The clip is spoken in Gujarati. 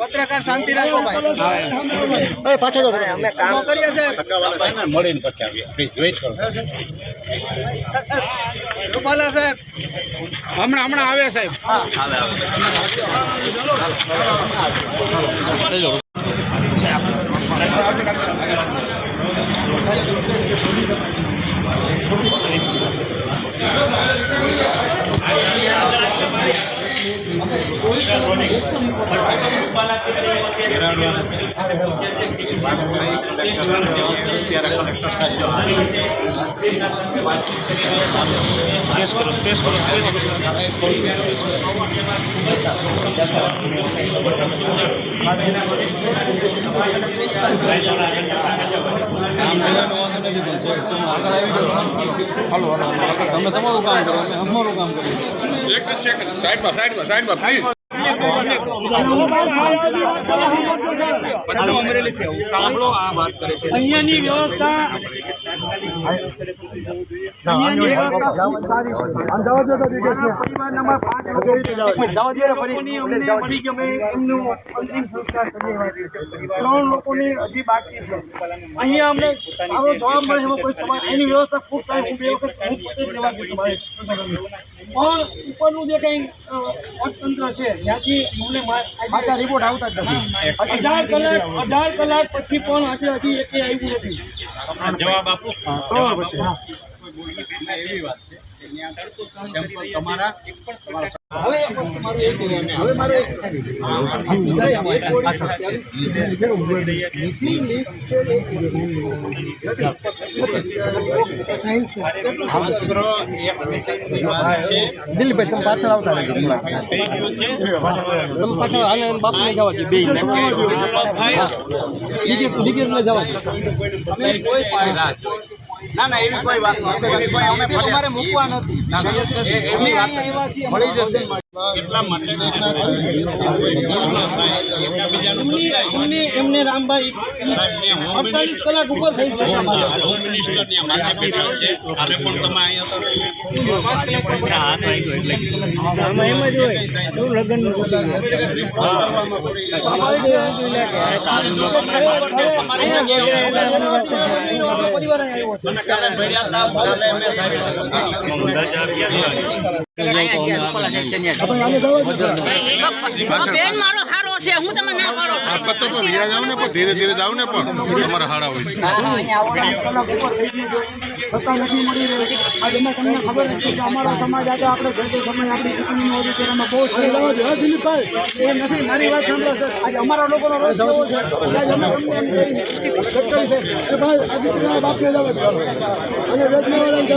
પત્રકાર શાંતિ રાખો ભાઈ પાછળ અમે કામ કરીએ છીએ મળીને પછી આવીએ પ્લીઝ વેઇટ કરો રૂપાલા સાહેબ હમણાં હમણાં આવે સાહેબ Gracias. તમે તમારું કામ કરો અમે અમારું કામ કરીએ. એક જ સેકન્ડ સાઈડમાં સાઈડમાં સાઈડમાં પ્લીઝ સાંભળો આ વાત કરે છે. અહીંયાની વ્યવસ્થા ત્રણ લોકોની હજી બાકી છે અહીંયા અમને સારો જવાબ મળે એમાં કોઈ સવાલ એની વ્યવસ્થા ખૂબ સારી હું વખત પણ ઉપરનું જે કંઈ અર્થતંત્ર છે ત્યાંથી અમને પાછા રિપોર્ટ આવતા જ નથી અઢાર કલાક અઢાર કલાક પછી પણ આજે હજી એક આવ્યું નથી. જવાબ તમારા દિલીપભાઈ તમે પાછળ આવતા રહેજો. તમે પાછળ આને અને બાપુને જવા દો બે દિગ્ગજને જવા દો. ના ના એવી કોઈ વાત નથી. એવી કોઈ અમે તમારે મૂકવા નથી. એવી વાત મળી જશે. એમને રામભાઈ અડતાલીસ કલાક ઉપર થઈ શકે હોમ છે પણ તમે અહીંયા. સ્વાભાવિક અહીં આવ્યો છે હતા છે હું તમને ના પાડો. આ પત્તો પર ધીરે જાવ ને પણ ધીરે ધીરે જાવ ને પણ તમારા હાડા હોય. સત્તા નથી મળી રહી આજે અમે તમને ખબર છે કે અમારા સમાજ આજે આપણે ઘરતો સમય આપણી ચૂંટણીનો હોય છે બહુ છે. દિલીપભાઈ. એ નથી મારી વાત સાંભળો સર. આજે અમારા લોકોનો રોજ એવો છે. આજે અમે તમને એમ કહીએ. છે. કે ભાઈ આ દીકરીના બાપને જ આવે અને વેદનાવાળાને